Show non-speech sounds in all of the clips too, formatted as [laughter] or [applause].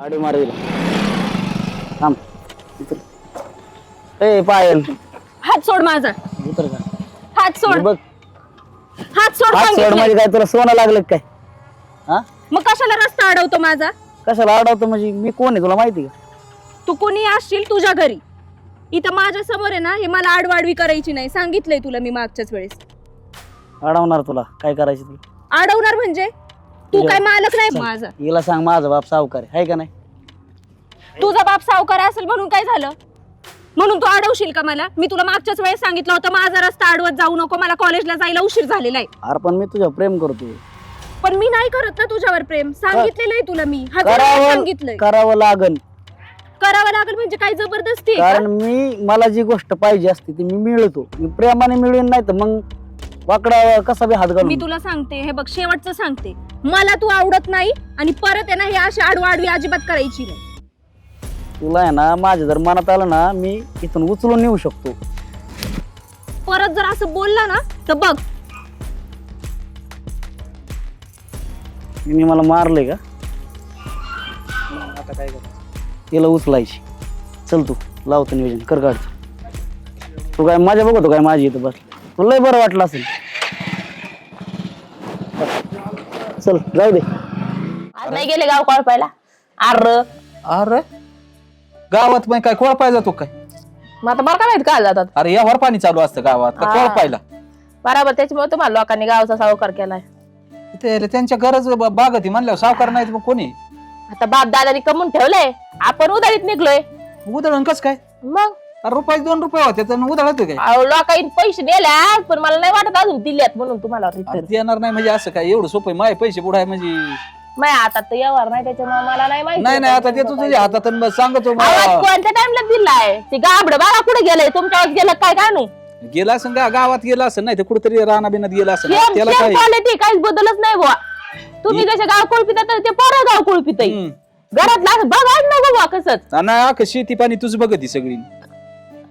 आडी मारेल. थांब. उतर. ए पायल. हात सोड माझा. उतर का हात सोड. बघ. हात सोड हात सोड सांगितलंय. म्हणजे काय तुला सोनं लागलं का काय? हा? मग कशाला रस्ता अडवतो माझा? कशाला अडवतो म्हणजे मी कोण आहे तुला माहिती का? तू कोणी असशील तुझ्या घरी. इथं माझ्यासमोर आहे ना हे मला आडवाडवी करायची नाही. सांगितलंय तुला मी मागच्याच वेळेस. अडवणार तुला. काय करायचं तुला? अडवणार म्हणजे? तू काय मालक नाही माझा. हिला सांग माझा बाप सावकार आहे हाय का नाही? तुझा बाप सावकार असेल म्हणून काय झालं? म्हणून तू अडवशील का मला? मी तुला मागच्याच वेळेस सांगितलं होतं माझा रस्ता अडवत जाऊ नको मला कॉलेजला जायला उशीर झालेला आहे. अरे पण मी तुझ्या प्रेम करतो. पण मी नाही करत ना तुझ्यावर प्रेम. सांगितलेलं आहे तुला मी. हजार वेळा करावं सांगितलंय. करावं लागन. करावं लागेल म्हणजे काय जबरदस्ती आहे का? कारण मी मला जी गोष्ट पाहिजे असते ती मी मिळवतो मी प्रेमाने मिळवेन नाही तर मग वाकडा कसा बी हात मी घालून तुला सांगते हे बघ शेवटचं सांगते. मला तू आवडत नाही आणि परत आहे ना हे अशी आडवाडवी अजिबात करायची नाही. तुला आहे ना माझ्या जर मनात आलं ना मी इथून उचलून नेऊ शकतो. परत जर असं बोलला ना तर बघ. मी मला मारलंय का? आता काय तिला उचलायची. चल तू लावतो नियोजन कर काढतो. तू काय माझ्या बघतो काय माझी इथं बस तुला लय बरं वाटलं असेल. चल जाऊ दे. आज नाही गेले गाव कळपायला? अर अरे गावात मग काय कोळपाय जातो काय? मग आता बरं का माहीत का जातात? अरे यावर पाणी चालू असतं गावात का हा. कोळपायला? बरोबर त्याच्यामुळे तुम्हाला लोकांनी गावचा सावकार केलाय. ते त्यांच्या गरज ब- बागती म्हणल्यावर सावकार नाहीत मग कोणी? आता बाप दादानी कमवून ठेवलंय. आपण उधारीत निघलोय. उधळण कस काय? मग? अरे रुपये दोन रुपये होते तर उधळत काय? अहो, लोकांनी पैसे दिल्या पण मला नाही वाटत अजून दिल्यात म्हणून तुम्हाला अरे देणार नाही म्हणजे असं काय एवढं सोपं आहे. माय पैसे बुडाय म्हणजे? नाही आता तर यावर नाही त्याच्यामुळे मला नाही माहिती नाही नाही आता देतो तुझ्या हातात आणि सांगतो. आवाज कोणत्या टाइमला दिलाय ते गाबड बाळा कुठे गेलंय? तुमच्या गेलं काय काय नाही? गेला असं गा गावात गेला असं नाही तर कुठेतरी राणा बिनात गेला असं त्याला काय? क्वालिटी काहीच बदलच नाही बुवा. तुम्ही जसे गाव कुळपिता तर ते पोरं गाव कुळपित हम्म. घरात बघा ना बुवा कसंच. आणि अख्खं शेती पाणी तुझ बघती सगळी.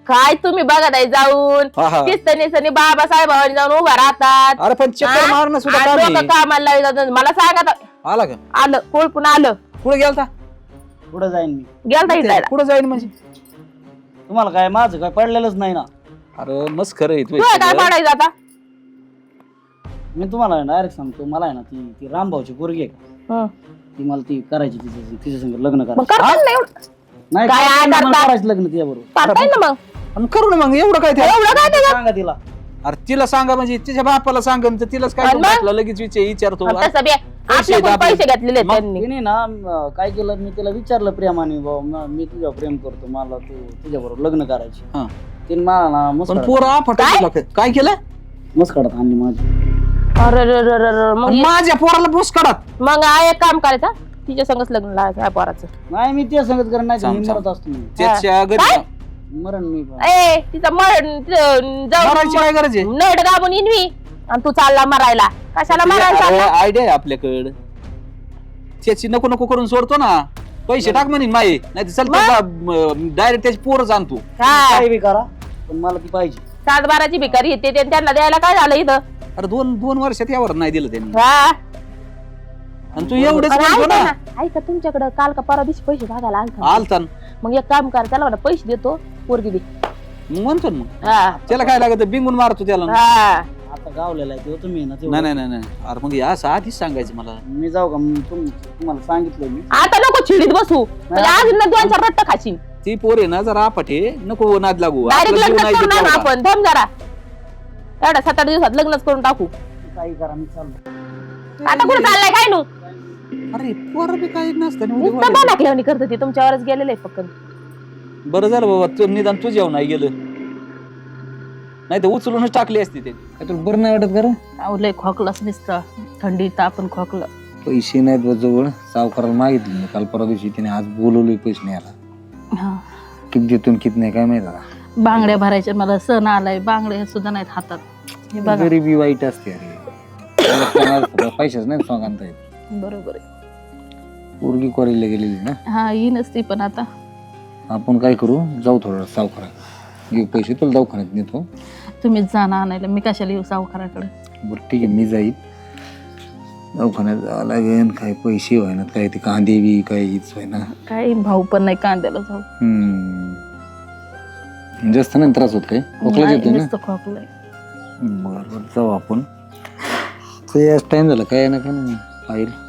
काय तुम्ही बघत आहे जाऊन. हा हा. किस्तनी बाबा साहेबांनी जाऊन उभा राहतात. अरे पण चक्कर हा? मारणं सुद्धा आणि काम लोकं कामाला लावतात. मला सांगा आता. आला का? आलं. कोळपून आलं? कुठे गेलता? पुढे जाईन मी? गेलता इथला कुठे जाईन म्हणजे? तुम्हाला काय माझं काय पडलेलंच नाही ना. अरे मस्त खरं आहे तू काय तुझं. पाडायचं आता? मी तुम्हाला डायरेक्ट सांगतो. मला आहे ना ती ती रामभाऊची पोरगी आहे का? हं. ती मला ती करायची तिच्या तिच्या संग लग्न मग करायचं करता ना एवढं. नाही काय करता? करायचं लग्न तिच्याबरोबर करताय ना मग आणि करू ना मग एवढं काय एवढं काय त्याच्यात? सांगा तिला अरे तिला सांगा म्हणजे तिच्या बापाला सांगा तर तिलाच काय मग? लगेच विचार विचारतो आणि तसं बी आपल्याकडून दाबले. पैसे घेतलेले मग? त्यांनी तिने ना अं, काय केलं मी तिला विचारलं प्रेमाने भाऊ म- मी तुझ्या प्रेम करतो मला तू तुझ्याबरोबर लग्न करायचे हा. तिने मला ना पण पोर आफट काय? काय केलं मस्कडात आणली माझी अरे रे रे रे रे. मग आणि माझ्या पोराला बोस काढत मग एक काम करायचं तिच्या संगच लग्न लावायचं या पोराचं. नाही मी ते सांगत करत नाही मी सांग, मरत असतो मी. त्याच्या? मरण मी. ए तिचा मरण तिचं मरायची जाऊन काय गरज आहे? नट गाबून इनवी आणि तू चालला मरायला. कशाला मरायला चालला? आयडिया आहे आपल्याकडं. त्याची नको नको करून सोडतो ना. पैसे टाक म्हणीन माई नाही तर चल डायरेक्ट त्याची पोरच आणतो हा. काही बी करा पण मला ती पाहिजे. सात बाराची भिकारी येते ते त्यांना द्यायला काय झालं इथं? अरे दोन दोन वर्षात यावर नाही दिलं त्यांनी. हा. आणि तू एवढेच म्हणतो ऐका ना ना, ऐका तुमच्याकडे काल का परवा दिवशी पैसे भागायला आलता आलता ना. मग एक काम कर त्याला म्हणा पैसे देतो पोरगी दे मग म्हणतो ना मग. हा. त्याला काय लागत? बिंगून मारतो त्याला. ना. हा. आता गावलेला आहे तेव्हा तुम्ही ना नाही तेवढं. नाही नाही नाही. अरे मग या असं आधीच सांगायचं मला. मी जाऊ का? मग तुम- तुम्हाला सांगितलं मी. आता नको छिडीत बसू. म्हणजे अजून ना दोन चार रट्ट खाशील ती पोर आहे ना जरा आपट नको नाद लागू. डायरेक्ट आपला जीव लग्न नाही करून देत आणू एवढा. आपण. थांब जरा. एवढ्या सात आठ दिवसात लग्नच करून टाकू. काही करा मी चाललो. आता कुठे चाललाय? काय नू? अरे पोर बी काही नसतं नुसतं. बालाकल्यावणी करत होती तुमच्यावरच गेलेलं आहे फक्त बरं झालं बाबा तू निदान तुझ्यावर नाही गेलं. नाही तर उचलूनच टाकली असती ते. काय तुला बरं नाही वाटत खरं? अहो, लय खोकलाच नुसतं. थंडी तापन खोकलं. पैसे नाहीत बा जवळ. सावकाराला मागितले मी. काल परवा दिवशी तिने आज बोलवले पैसे न्यायला. किती देतो आणि किती नाही काय माहीत आता. बांगड्या भरायच्या मला सण आलाय बांगड्या सुद्धा नाहीत हातात. हे बघा. गरिबी वाईट असते अरे. कोणाला पैसेच नाही स्वांग आणता येत. बरोबर आहे. पोरगी कॉलेजला गेलेली ना? हा ही नसती पण आता. आपण काय करू? जाऊ थोडं सावकारात. घेऊ पैसे तुला दवाखान्यात नेतो. तुम्हीच जाणं आणायला. मी कशाला येऊ सावकाराकडे? बरं ठीक आहे मी जाईल. दवाखान्यात जावं लागेल. काय पैसे व्हायना काय ते कांदे बी काय हीच व्हायना. काही भाऊ पण नाही कांद्याला जाऊ. हम्म. जास्त नाही त्रास होत काय खोकला येतोय ना? खोकलंय बरं बरं जाऊ आपण. तर याच टाइम झाला काय ना काय नाही पाहिलं.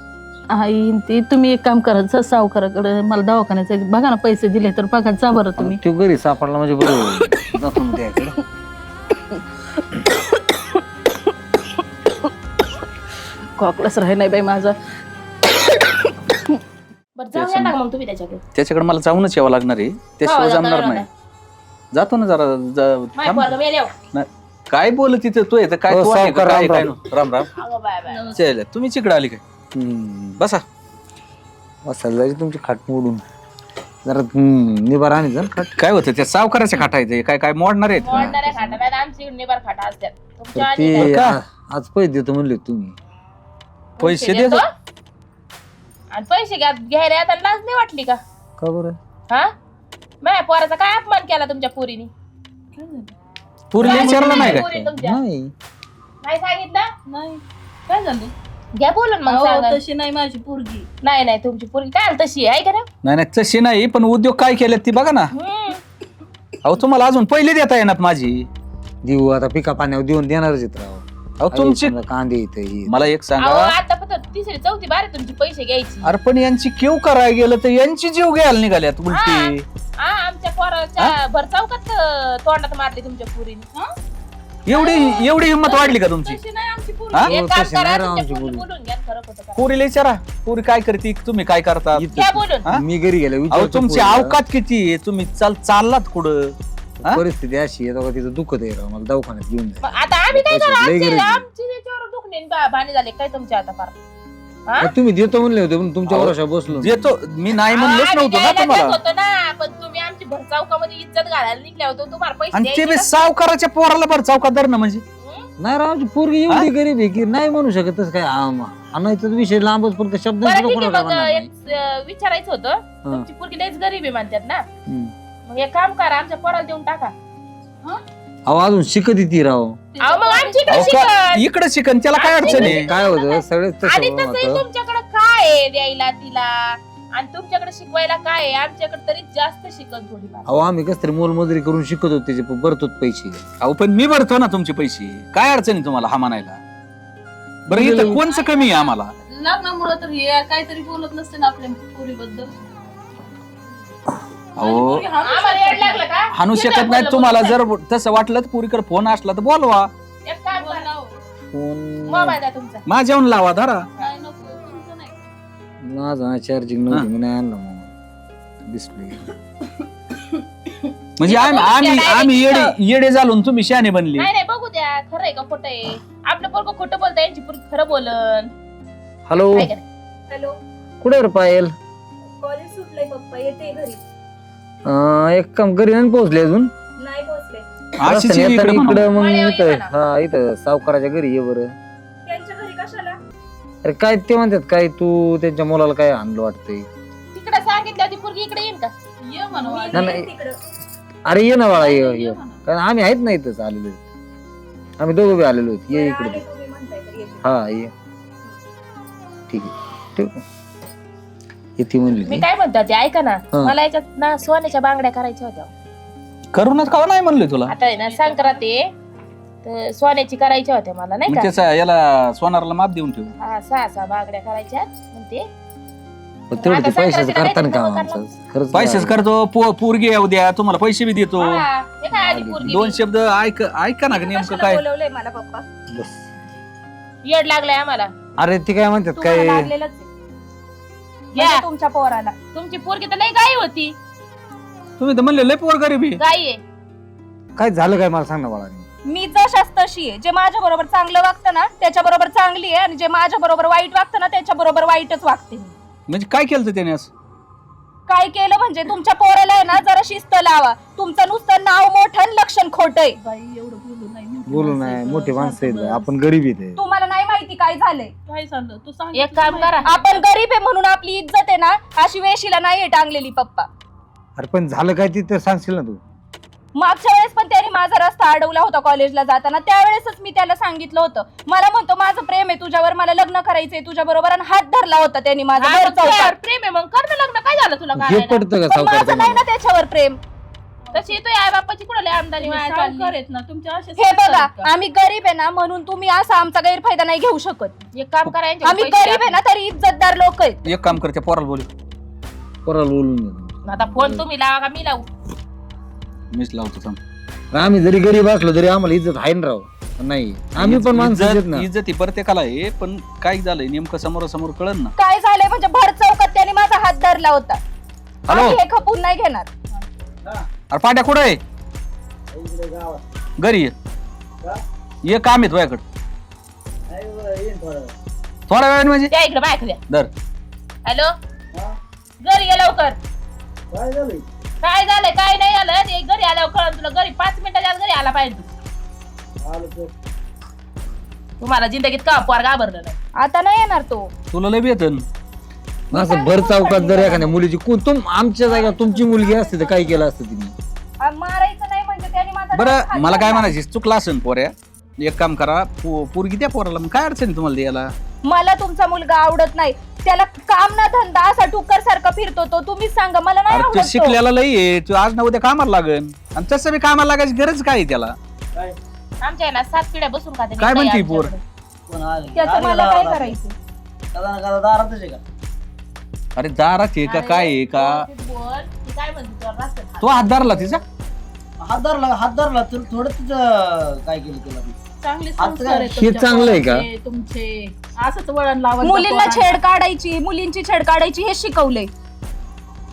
आई ती तुम्ही एक काम करा जा सावकाराकडे मला दवाखान्याचे बघा ना पैसे दिले तर बघा जा बरं तुम्ही तो घरी सापडला म्हणजे बरं होईल. जातो मग त्याकडे खोकलाच राही नाही बाई माझा बरं जाऊन या ना मग तुम्ही त्याच्याकडे त्याच्याकडे मला जाऊनच यावं लागणार आहे त्याशिवाय जाता जमणार येणार नाही जातो ना जरा जा- माय थांब. पोरगं मेल्यावर. नाही. काय बोल तिथं तू येतं काय हो, तू आहे का? सावकार, काय राम, काय राम. नो? राम राम अगं बाय बाय चल तुम्ही तिकडे आली काय हम्म. बसा. बसायला जायची तुमची खाट मोडून. जरा हम्म, निभार आणि जण खाट. काय होतं? त्या सावकाराच्या खाटा आहे. काय काय मोडणार आहेत? का? मोडणाऱ्या खाटा नाही आमची इकडे निबार खाटा असतात. तुमच्या तर आणि ते का? आ- आज पैसे देतो म्हणले तुम्ही. पैसे देतो? आणि पैसे घ्या घ्यायला आता लाज नाही वाटली का? का बरं? हा? माझ्या पोराचा काय अपमान केला तुमच्या पोरीने? पूर्ण विचारलं नाही तुमच्या? नाही. नाही सांगितलं? नाही. काय झालं? घ्या बोलून मग सांगा. तशी नाही माझी पोरगी. नाही नाही तुमची पोरगी काय तशी आहे? का ना नाही नाही तशी नाही पण उद्योग काय केले ती बघा ना. हम्म. अहो तुम्हाला अजून पहिले देता येणार माझी. देऊ आता पिका पाण्यावर देऊन देणारच येत राव. अहो तुमची समजा कांदे इथे हे. मला एक अहो सांगा आता तिसरी चौथी बारे तुमची पैसे घ्यायची. अरे पण यांची केव करायला गेलं तर यांची जीव घ्यायला निघाल्यात उलटी. हा आमच्या पोराच्या भर चौकात अं, तोंडात मारली तुमच्या पोरीने. एवढी एवढी हिंमत वाढली का तुमची तशी नाही आमची पोरगी हा? एक काम तशी करा नाही राव तुमच्या आमची पोरी पोरगी. बोलून घ्या खरं खोटं करा. पोरीला विचारा पोरी काय करते तुम्ही काय करता इथं- घ्या बोलून हा? मी घरी गेलो अहो विचारतो तुमची पोरीला. अवकात किती आहे तुम्ही चाल चाललात कुठं हा? परिस्थिती अशी आहे तेव्हा तिचं दुखत आहे राव मला दवाखान्यात घेऊन मग जा आता आम्ही काय पैसे करू लय आमचे गरज आहे. आमचे त्याच्यावर दुखणे बा- भाणे झाले काय तुमच्या आता फार हा? तुम्ही देतो म्हणले होते पण तुमच्या अहो, भरोशा बसलो देतो मी नाही म्हणलोच आम्ही नव्हतो ना द्यायला तुम्हाला देत होतो ना पण चौकामध्ये इज्जत घालायला निघल्या होतो तुम्हाला पैसे आणि ते बी? सावकाराच्या पोराला बरं चौकात ना म्हणजे? नाही राव पोरगी एवढी गरीब आहे की नाही म्हणू शकत तसं काय आम- आणायचा विषय लांबच फक्त शब्द बरं सुद्धा ठीक आहे कोणाला मग म्हणणार नाही. एक अं, विचारायचं होतं. तुमची पोरगी लयच गरीब आहे म्हणतात ना. मग एक काम करा आमच्या पोराला देऊन टाका. अहो अजून शिकत ती राव. अहो मग आमची इकडे अहो, का- शिकत. इकडे शिकन त्याला काय अडचण आहे? काय होतं? सगळेच आणि तसं तसंही होतं. तुमच्याकडे काय आहे द्यायला तिला? आणि तुमच्याकडे शिकवायला काय आहे? आमच्याकडे तरी जास्त थोडीफार. अहो आम्ही कस तरी मोलमजुरी करून शिकत होतो भरतो पैसे. अहो पण मी भरतो ना तुमचे पैसे. काय अडचण आहे तुम्हाला हा म्हणायला? बरं इथं कोणचं कमी आहे आम्हाला? लग्नामुळे तर हे काहीतरी बोलत नसते ना आपल्या पोरीबद्दल. अहो आम्हाला येड लागलं का? हाणू शकत नाही. तुम्हाला. जर तसं वाटलं तर पुरीकडे फोन असला तर बोलवा. एक काम करा. फोन मोबाईल द्या तुमचा. माझ्याहून लावा धरा. नाही माझा चार्जिंग नव्हती मी नाही आणलं मग डिस्प्ले म्हणजे आम्ही आम्ही आम्ही येडे येडे झालो तुम्ही शहाणे बनले. नाही नाही बघू द्या खरं आहे का खोटं आहे? आपलं पोरग खोटं बोलता यांची पोरगी खरं बोलन. हॅलो. काय करा हॅलो. कुठे रे पायल? कॉलेज सुटलंय पप्पा येते घरी. अं, एक काम घरी नाही पोहोचले अजून. नाही पोहोचले. अशीच रस्त्याने आहे येताना इकडे. इकडं मग मळ्यावर इथं. हा इथं सावकाराच्या घरी ये बरं. अरे काय ते म्हणतात काय तू त्यांच्या मुलाला काय आणलं वाटतंय? तिकडे सांगितलं ती पोरगी इकडे येईन का? ये म्हणा मी नाही, येईन नाही. तिकडं. अरे ये ना बाळा ये ये. कारण आम्ही आहेत ना इथंच आलेलो. आम्ही दोघं बी आलेलो आहेत. ये इकडे आले तुम्ही म्हणताय तर येते. हा ये. ठीक आहे. ठेव येते म्हणली मी ती. काय म्हणतो ते ऐका ना. हा. मला याच्यात ना सोन्याच्या बांगड्या करायच्या होत्या. करूनच का नाही म्हणलोय तुला. आता आहे ना संक्रांत आहे. तर सोन्याची करायच्या होत्या मला नाही मग का? त्याचा याला सोनारला माप देऊन ठेवू. हा सहा सहा बांगड्या करायच्या म्हणते. पण तेवढं ते आता पैशाचं संक्रांतीला करताना का काहीतरी आमचं खरंच पैसेच करतो पो- पोरगी येऊ द्या तुम्हाला पैसे बी देतो. हा, हे काय आली पोरगी दोन. शब्द ऐक ऐका ना नेमकं कशाला काय. बोलवलंय मला पप्पा? बस. येड लागलाय आम्हाला. अरे ती काय म्हणतात तुम्हाला काय लागलेलंच आहे. घ्या म्हणजे तुमच्या पोराला. तुमची पोरगी तर लई गाई होती. तुम्ही तर म्हणले लय पोर गरीबी गाई आहे. काय झालं काय मला सांग ना बाळा मी जशाच तशी आहे जे माझ्या बरोबर चांगलं वागतं ना त्याच्या बरोबर चांगली आहे आणि जे माझ्या बरोबर वाईट वागतं ना त्याच्या बरोबर वाईटच वागते मी. म्हणजे काय केलं होतं त्याने असं? काय केलं म्हणजे तुमच्या पोराला आहे ना जरा शिस्त लावा. तुमचं नुसतं नाव मोठं आणि लक्षण खोटंय बाई एवढं बोलू नाही मोठी बोलू माणसं नाही आहेत, मोठी माणसं आहेत. शांत आपण गरीब आहेत तुम्हाला नाही माहिती काय झालंय. काय झालं? तू सांग एक काम करा. आपण गरीब आहे म्हणून आपली इज्जत आहे ना अशी वेशीला नाहीये टांगलेली पप्पा. अरे पण झालं काय ती तर सांगशील ना तू. मागच्या वेळेस पण त्याने माझा रस्ता अडवला होता कॉलेजला जाताना. त्यावेळेसच मी त्याला सांगितलं होतं. मला म्हणतो माझं प्रेम आहे तुझ्यावर मला लग्न करायचंय तुझ्या बरोबर आणि हात धरला होता त्यांनी माझा हा. प्रेम आहे मग. कर ना लग्न. काय झालं तुला हे करायला? पडतं का पण सावकार माझं नाही ना त्याच्यावर प्रेम. तशी येतोय आई बापाची कुणाला आमदानी वाया चालली? सावकार आहेत ना तुमच्या असे हे बघा आम्ही गरीब आहे ना म्हणून तुम्ही असा आमचा गैरफायदा नाही घेऊ शकत. एक काम करायचं आम्ही गरीब आहे ना तरी इज्जतदार लोक आहेत. एक काम करते पोराला बोल. पोराला बोलून. आता फोन तुम्ही लावा का मी लावू. मीच लावतो थांब. आम्ही जरी गरीब असलो तरी आम्हाला इज्जत आहे ना राव. पण नाही. आम्ही पण माणसं आहेत ना. इज्जत ही प्रत्येकाला आहे पण काय झालंय नेमकं समोर समोर कळन ना. काय झालंय? म्हणजे भर चौकात त्याने माझा हात धरला होता. हॅलो? आम्ही हे खपून नाही घेणार. अरे पाट्या कुठं आहे? घरी ये. ये काम आहे तुझ्याकडं. थोड्या वेळाने म्हणजे? त्या इकडे बायक द्या दर हॅलो? घरी ये लवकर. काय झालंय? काय नाही झालं ते घरी आल्यावर कळण तुला घरी पाच मिनिटाच्या आत घरी आला पाहिजे तू. तुम्हाला जिंदगीत का पोर घाबरलं नाही? आता नाही येणार तो. तुला लय वेतन. असं भर चौकात जर एखाद्या मुलीची कोण तुम आमच्या जागा तुमची मुलगी असते तर काय केलं असतं तिने? आ, मारायचं नाही म्हणजे त्याने माझा हात बरं मला काय. म्हणायची चुकला असेल पोऱ्या. एक काम करा पो- पोरगी द्या पोराला मग काय अडचण आहे तुम्हाला द्यायला मला तुमचा मुलगा आवडत नाही. त्याला काम ना धंदा असा टुकर सारखा फिरतो तो. तुम्हीच सांगा मला नाही अरे आवडत तो. तो. शिकलेला लई आहे. तू आज ना उद्या कामाला लागन आणि तसं बी कामाला लागायची गरज काय आहे त्याला? आमच्या आहे ना सात पिढ्या बसून खाते काय पोर? त्याचं मला काय करायचं? अरे दारात आहे का? काय आहे का? काय म्हणते तुला? रस्त्यात हात. तो हात धरला तिचा? हात धरला हात धरला तर थोडं तिचं काय केलं तिला मी? चांगले संस्कार आहेत हे तुमच्या चांगलं आहे का? पोराचे, तुमचे. असंच वळण लावत मुलींना छेड काढायची मुलींची छेड काढायची हे शिकवलंय.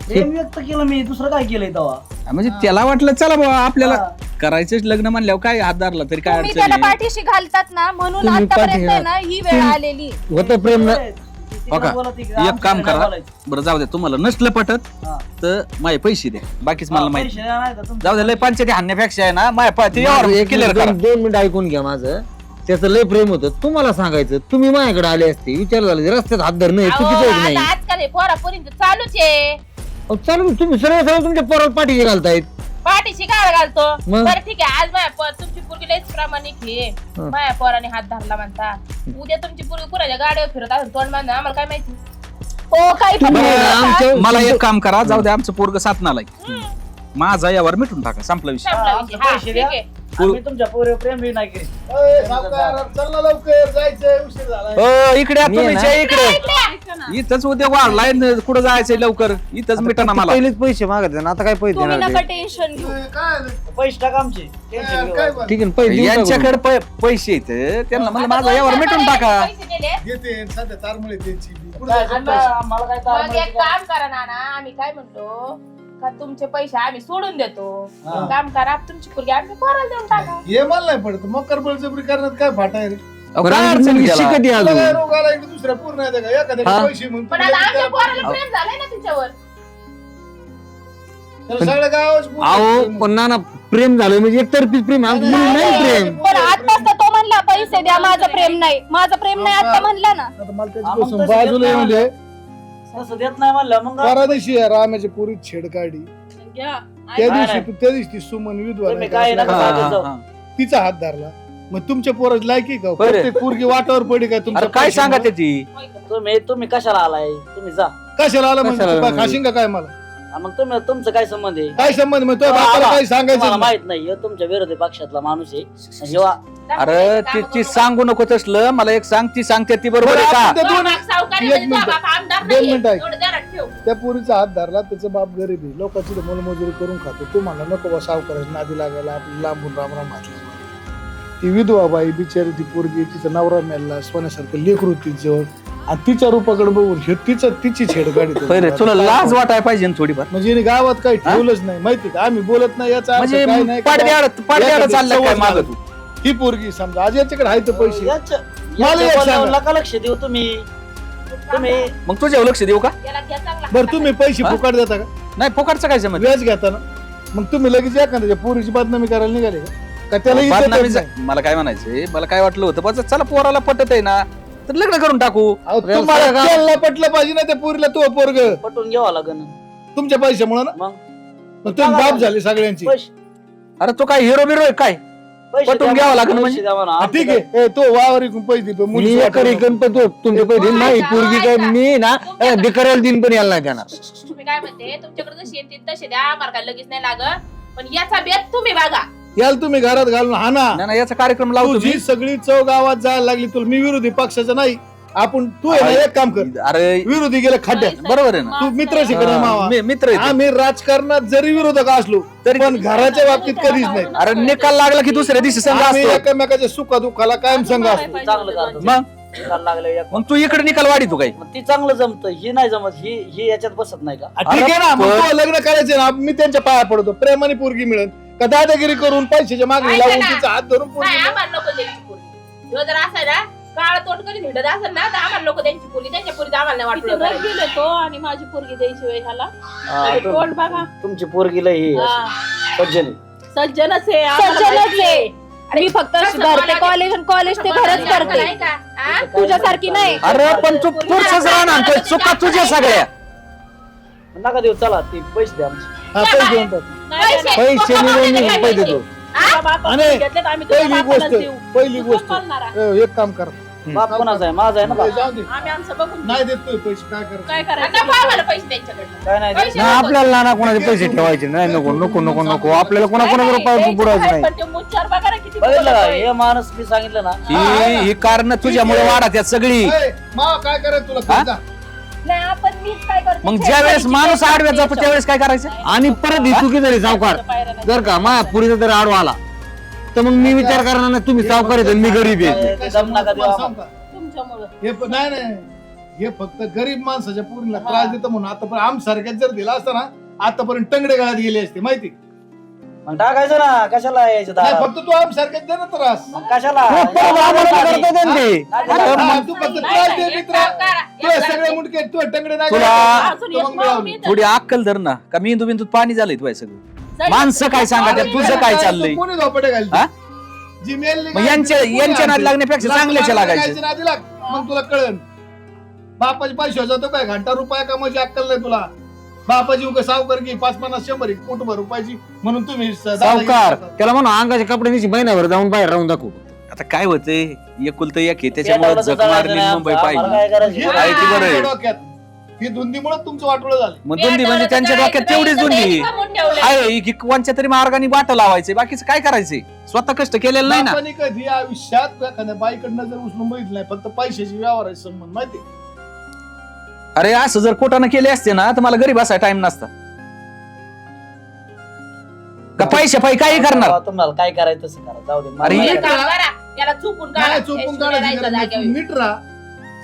प्रेम व्यक्त केलं मी दुसरं काय केलंय तेव्हा? म्हणजे त्याला वाटलं चला बाबा आपल्याला करायचंच लग्न म्हणल्यावर काय हात धरला तरी काय तुम्ही अडचण त्याला आहे पाठीशी घालतात ना म्हणून तुम्ही आतापर्यंत पाठी- ना ही वेळ आलेली. होतं प्रेम ना हो का? एक काम करा. बरं जाऊ द्या तुम्हाला नसलं पटत हा. तर माझे पैसे द्या बाकीच मला माहिती? जाऊ द्या लय पंचायती हाणण्यापेक्षा आहे ना माझ्या एक करा दोन दोन मिनिट ऐकून घ्या माझं. त्याचं लय प्रेम होतं. तुम्हाला सांगायचं तुम्ही माझ्याकडे आले असते विचार झाला रस्त्यात हात धरणं हे चुकीचं नाही? आजकाल हे पोरा पोरींचं चालूच आहे. अहो, चालू तुम्ही सर्व सर्व तुमच्या पोराला पाठीशी घालतायत. पाठीशी काय घालतो. मग? बरं ठीक आहे आज माझ्या पोर तुमची पोरगी लयच प्रामाणिक आहे. हं. माझ्या पोराने हात धरला म्हणता. उद्या तुमची पोरगी कुणाच्या गाडीवर फिरत असेल तोंड बांधून आम्हाला काय माहिती? हो काही पण तुम्ही बोलू नका. आमच्या मला एक काम करा जाऊ द्या आमचं पोरग साथ नालाय. माझा यावर मिटून टाका संपला विषय. संपला हा, विषय. आमचे हा, पैसे ठीक द्या. आहे. आम्ही तुमच्या पोरी प्रेम बी नाही अ, इकडे या इकडे. इथंच उद्या वाढलाय न कुठं जायचंय लवकर इथंच मिटाना मला पहिलेच पैसे मागत आहे ना आता काय पैसे तुम्ही देणार नका ते? टेन्शन घेऊ पैसे टाका आमचे टेन्शन घेऊ नका. ठीक आहे ना, पैसे देऊन टाकू. यांच्याकडे पै- पैसे येत त्यांना म्हणजे आता माझा दोन यावर मिटून टाका पैसे दिले घेते सध्या तारमुळे त्यांची बी. कुठं काय? आम्हाला मग एक? काम करा नाना आम्ही काय म्हणतो का तुमचे पैसे आम्ही सोडून देतो हा. काम करा तुमची पोरगी आम्ही पोराला देऊन टाका हे मला नाही पडत मग कर बळजबरी करण्यात काय फाटा आहे रे अहो, बरं, काय आमची अडचण मुलगी त्याला? शिकत आहे तुला काय अजून रोग आला इकडे दुसऱ्या पूर्ण आहे का एखाद्या. पैसे म्हणून पण तुला आता आमच्या त्या- पोराला प्रेम झालंय ना तिच्यावर गावाचं अहो प्रेम. पण झालं म्हणजे एकतर्फीच प्रेम. आमचं नाही, प्रेम पण आताच तर तो म्हणला पैसे द्या माझं प्रेम नाही माझं प्रेम नाही आता म्हणला ना आता मला मग त्याच्यापासून तसं बाजूला घेत येऊन नाही दे तसं देत नाही म्हणलं मग परादिशी आहे रामाच्या पोरी छेड काढी त्या दिवशी. तू त्या दिवशी ती सुमन विधवा तुम्ही नाही काय का? नका हा, हा. हा. तिचा हात धरला मग तुमच्या पोराची लायकी का बरं. प्रत्येक पोरगी वाटावर पडी काय तुमच्या अरे काय? सांगा त्याची तुम्ही तुम्ही कशाला आलाय तुम्ही जा कशाला आला म्हणजे कशाला तू काय म्हणजे? खाशीन का काय मला हा, मग तुम्ही तुमचं काय संबंध आहे काय संबंध मग तुझ्या हा, बापाला आला. काही सांगायचं तुम्हाला नाही. माहीत नाही ह्यो तुमच्या विरोधी पक्षातला माणूस आहे जेव्हा अरे ती ती सांगू नको तसलं मला एक सांग ती सांगते ती बरोबर बरं, आहे का आपण त्या दोन- एक मिनिट. दोन नाहीये. मिनिटं ऐक. ठेव त्या पोरीचा हात धरला त्याचा बाप गरीब आहे लोकांची मोलमजुरी करून खातो तू म्हणला नको बा सावकाराच्या नादी लागायला आपली लांबून रामराम घातला ती विधवा बाई बिचारी ती पोरगी तिचा नवरा मेलला सोन्यासारखं लेकरू तिच्यावर आणि तिच्या रूपाकडे बघून हे तिचं तिची छेड गाडी होय रे तुला लाज वाटाय पाहिजे ना थोडीफार. म्हणजे हिने गावात काही ठेवलंच नाही. माहिती का? आम्ही बोलत नाही याचा अर्थ म्हणजे काय नाही का पाडद्याड पाडद्याड एखादी चाललं काय सवय माग झाली. ही पोरगी समजा आज याच्याकडे आहे तर पैसे. यांच्या- मला एक यांच्या सांगा. बोलण्यावर नका लक्ष देऊ तुम्ही. तुम्ही मग तुझ्यावर लक्ष देऊ का? याला घ्या चांगला. बरं तुम्ही पैसे हा? फुकट देता का? नाही फोकाटचं काय समज व्याज घेता ना मग तुम्ही लगेच एखाद्याच्या पोरीची बदनामी करायला निघाले का? का त्याला इज्जतच बदनामी नाही? जा- मला काय म्हणायचंय मला काय वाटलं होतं? बस चला पोराला पटत आहे ना. तर लग्न करून टाकू. अहो, तुम्हाला? त्याला पटलं पाहिजे ना त्या पोरीला तो पोरग. पटवून घ्यावं लागन. तुमच्या पैशामुळे ना? मग? मग तुम्ही बाप झाले सगळ्यांची. पैसे अरे तो काय हिरो बिरो काय? पैसे पटवून द्या घ्यावं पैसे म्हणजे. द्या म्हणा. हा, आमचं ठीक आहे. ए, तो वावर इकून पैसे मुलीची वाटप इकन पण तो पैसे नाही पोरगी काय मी ना बिकरायला दिन पण यायला नाही देणार. तुम्ही काय म्हणते? तुमच्याकडे येतील तसे द्या आम्हाला काय लगेच नाही लागत. पण याचा बेत तुम्ही बघा. याला तुम्ही घरात घालून हा ना. नाही, नाही याचा कार्यक्रम लावतो मी. तुझी सगळी चव गावात जायला लागली तुला मी विरोधी पक्षाचा नाही. आपण तू आहे ना एक काम कर. अरे विरोधी गेले खड्ड्यात बरोबर आहे ना. तू मित्र शिकणार मावा. मी- मित्र आहे. आम्ही राजकारणात जरी विरोधक असलो तरी पण घराच्या बाबतीत कधीच नाही. अरे निकाल लागला की दुसऱ्या दिवशी संघ आम्ही असतो. एकमेकाच्या सुखा दुःखाला कायम संघ असतो. चांगलं मग लागले मग तू इकडे निकाल वाढी तू काय मग ती चांगलं जमतं ही नाही जमत ही ही याच्यात बसत नाही का? आ, ठीक आहे ना मग पण- तो लग्न करायचे ना मी त्यांच्या पाया पडतो. प्रेमाने पोरगी मिळेल. का दादागिरी करून पैशाच्या मागणी ऐका लावून ना. तिचा हात धरून पोरगी नाही. आम्हाला नको द्यायची पोरगी ह्यो जर असा ना काळ तोंड करीत हिंडत असेल ना तर आम्हाला नको द्यायची पोरगी त्यांच्या पोरी आम्हाला नाही वाटलं तो आणि माझी पोरगी द्यायची वेळ ह्याला हा, तुम- तोंड बघा तुमची पोरगीला ही हा. सज्जन. सज्जनच आहे आम्हाला सज्जनच माहिती आहे आहे. मी फक्त कसं घरते मला- कॉलेज कॉलेज ते घरच नाही करते का? हा? तुझ्यासारखी नाही अरे पण तू पुढचंच राहणार चुका तुझ्या सगळ्या नका देऊ चला ती पैसे द्या आमचे हा, पैसे देऊन टाक. पैसे-? देतो. आणि पहिली गोष्ट. पहिली गोष्ट. एक काम कर. बाप कोणाचा आहे? माझा आहे ना बाप? नाही देतोय पैसे काय कर काय नाही नको. आपल्याला ना कोणाचे पैसे ठेवायचे? नाही नको नको नको नको आपल्याला कोणा कोणाचा रुपये बुडवायचं नाही ना बघितलं का? हे माणूस मी सांगितलं ना. ही ही कारण तुझ्यामुळे वाढत आहेत सगळी. ए, काय करायचं तुला? कर जा. नाही आपण मीच काय करते मग ज्या वेळेस माणूस आडव्यात जातो त्यावेळेस काय करायचं आणि परत ही चुकी झाली सावकार. [laughs] जर का माझ्या पुरीचा जर आडवा आला तर मग मी विचार करणार नाही तुम्ही सावकार आणि मी गरीब आहे ते दम नका देऊ तुम्हाला आम्हाला. सांगू का? तुमच्यामुळं हे प- नाही नाही हे फक्त गरीब माणसाच्या पूर्ण त्रास देतं म्हणून आता पण आम सारख्यात जर दिला असता ना आतापर्यंत टंगडे गळ्यात गेले असते माहिती मग टाकायचं ना कशाला यायचं नाही? फक्त तू आम सारख्यात दे ना त्रास मग कशाला हो, परत आम्हाला करता येते ना ते. हा, तू फक्त नाही, त्रास नाही, दे एक मित्र काम करा. तू एक सगळे काम मुंडके तू टंगडे नाही तुला- गळ्यात. अजून तो एक मग मागून मिळवली. येतं. थोडी अक्कल धर ना का मेंदू बिंदू पाणी झालंय तुझ्या सगळं. माणसं काय सांगा तुझं काय चाललंय कोणी झोपडे घालते? जी मेल मग यांच्या यांच्या नाद लागण्यापेक्षा चांगल्याच्या लागायचं नादी लाग मग तुला कळन बापाचे पैसे जातो काय घंटा रुपया कमायची अक्कल नाही तुला बापाची उगा सावकार घे पाच पन्नास शंभर एक कोटभर रुपयाची. म्हणून तुम्ही स- दादागिरी सावकार करता. त्याला म्हणून अंगाचे कपडे निशी महिन्याभर जाऊन बाहेर राहून दाखवू. आता काय होतंय? एकुलत एक आहे त्याच्यामुळे जग मारली मुंबई पाहिजे? हे आहे ती बरं आहे. तुमच्या डोक्यात. ही धुंदीमुळे तुमचं वाटोळं झालं. मग दुंदी म्हणजे त्यांच्या डोक्यात तेवढीच. आहे की कोणत्या तरी मार्गाने वाट लावायचे. बाकीचं काय करायचंय स्वतः कष्ट केलेलं नाही ना. बापाने कधी आयुष्यात एखाद्या बाईकडनं जर उचलून बघितलं नाही फक्त पैशाची व्यवहाराचे संबंध माहिती अरे असं जर कोटानं केले असते ना तर मला गरीब असाय टाइम नसता. का पैसे पायी काही करणार? तुम्हाला काय करायचं तसं करा. जाऊ दे. अरे मला एक काय काम करा याला चुकून काढा. नाही चुकून हे काढायची राहायचं गरज नाही. तू जागेवर. नीट राहा.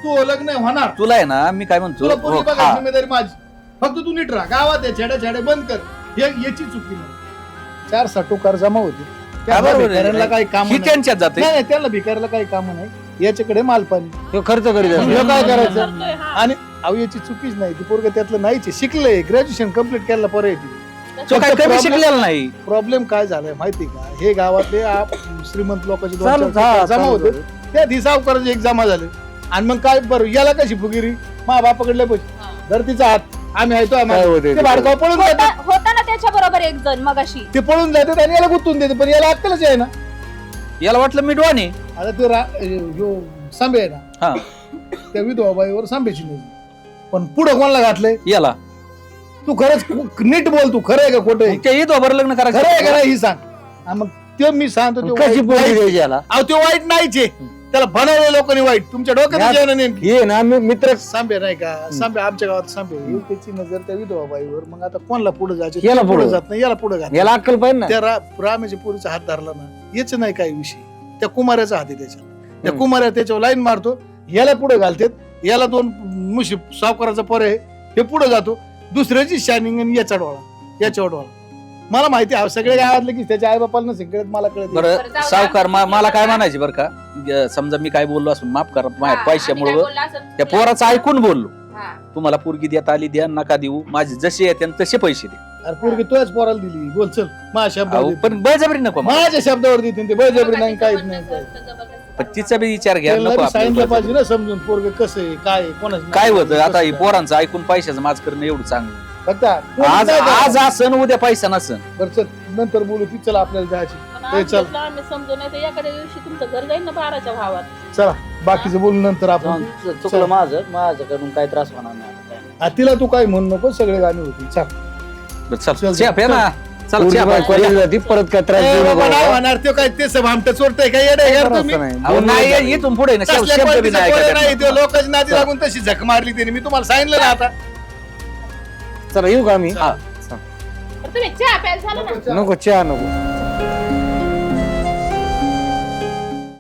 तू लग्न होणार. तुला आहे ना मी काय म्हणतो तुला पोरगी हो, हा. जिम्मेदारी माझी. फक्त तू नीट राहा. गावात आहे छेड्या छेड्या बंद कर. हे याची चुकी नाही. चार साठोकार जमा होते. हा, बरोबर आहे. भिकाऱ्यांना काही काम ही नाही. त्यांच्यात जाते. नाही, त्याला भिकाऱ्याला काही काम नाही. याच्याकडे मालपाणी. तो खर्च करीत हे. काय करायचं. आणि अहो याची चुकीच नाही. ती पोरग त्यातलं नाहीच शिकलंय. ग्रॅज्युएशन कंप्लीट केलं पर्याय येते तो. काय फक्त कमी problem- शिकलेला नाही. प्रॉब्लेम काय झालाय माहिती का? हे गावातले आप- श्रीमंत लोकांचे दोन चालू- चार हा, जमा चालू होते. ही सावकाराचे एक जमा झाले. आणि मग काय बरं याला कशी फुगिरी? मा बापाकडले पैसे. धरतीचा हात. आम्ही आहे तो काय आम्हाला होतंय ते ते? भाडकाव पळून होता जातात. होता ना त्याच्या बरोबर एक जण मगाशी. ते पळून जातात आणि याला गुंतून देते पण याला अक्कलच आहे ना. याला वाटलं मी डोने आता तो रा- ह्यो सांबे आहे ना. हा. त्या विधवाबाईवर सांबेची नोंद पण पुढं कोणाला घातलंय? याला. तू खरंच नीट बोल तू खरं आहे का खोटं आहे? मग ते येतो बरं लग्न खरं आहे का करायचं नाही ही सांग. हा, मग ते मी सांगतो ते कशी वाईट पोरगी नाहीच. द्यायची याला? अहो ते वाईट नाहीच आहे. त्याला बनवलं लोकांनी वाईट. तुमच्या डोक्यात यात- जेवण नेमकी. ना मी मित्र सांबे नाही का? सांबे आमच्या गावात सांबे आहे. त्याची नजर त्या विधवाबाईवर मग आता कोणाला पुढे जायचं? याला तो पुढं पुढं. जात नाही याला पुढे घात. याला अक्कल पाहिजे ना. त्या रा- रामेच्या पुरीचा हात धरला ना याच नाही काही विषय. त्या कुमाराचा हात आहे त्याच्या त्या हम्म. कुमाऱ्या त्याच्यावर लाईन मारतो याला पुढे घालतात याला दोन मुशी सावकाराचा पर आहे हे पुढे जातो. दुसऱ्याची शायनिंग आणि याचा डोळा याच्या डोळा. मला माहिती आहे सगळे गावातले की त्याच्या आई बापाला नसेल कळत मला कळत बरं, जाऊ. सावकार मा- मला काय म्हणायचे बरं का? ग- समजा मी काय बोललो असून माफ करा माझ्या हा, आम्ही काय पैशामुळं बोललो असं त्या पोराचं ऐकून बोललो. हा. तुम्हाला पोरगी देत आली द्या नका देऊ. माझे जसे येते तसे पैसे दे. अरे पोरगी तुझ्याच पोराला दिली. बोल चल. माझ्या अहो, शब्दावर. पण बळजबरी नको मला. माझ्या शब्दावर देते ते बळजबरी नाही काहीच नाही. पण तिचा बी विचार घ्या त्याला नको आपल्याला. सांगितलं पाहिजे. ना समजून पोरग कसं आहे काय आहे, कोणाचं काय होतं? आता हे काय. पोरांचं ऐकून पैशाचं माज करणं एवढं चांगलं. फक्त आज आज असन उद्या पैसा नसन. बरं चल नंतर बोलू ती चला आपल्याला जायची. पण ए, आज चल. घेतलं आम्ही समजून नाही तर एखाद्या दिवशी तुमचं घर जाईल ना बाराच्या भावात. चला बाकीचं बोलू नंतर आपण. जाऊन चु- चुकलं माझं माझ्याकडून काही त्रास होणार नाही. आता काय नाही. हा, तिला तू काय म्हणू नको सगळे गाणी होती चल. बरं, चल. चल, चहा प्या ना. चल चहा जाती परत काय त्रास ए, देऊ बाबा, नाही बाबा. होणार ते काय ते सब आमचं चोरतंय काय येडे यार तुम्ही. असं नाही. अहो, नाही इथून पुढे ना शब्द कसल्या शब्द बी पद्धतीचं नाही ऐकायचं. लोकांची नादी लागून तशी झक मारली त्याने मी तुम्हाला सांगितलं ना आता. चला येऊ का आम्ही? हा. तुम्ही चहा प्यायला झालं ना? नको चहा नको.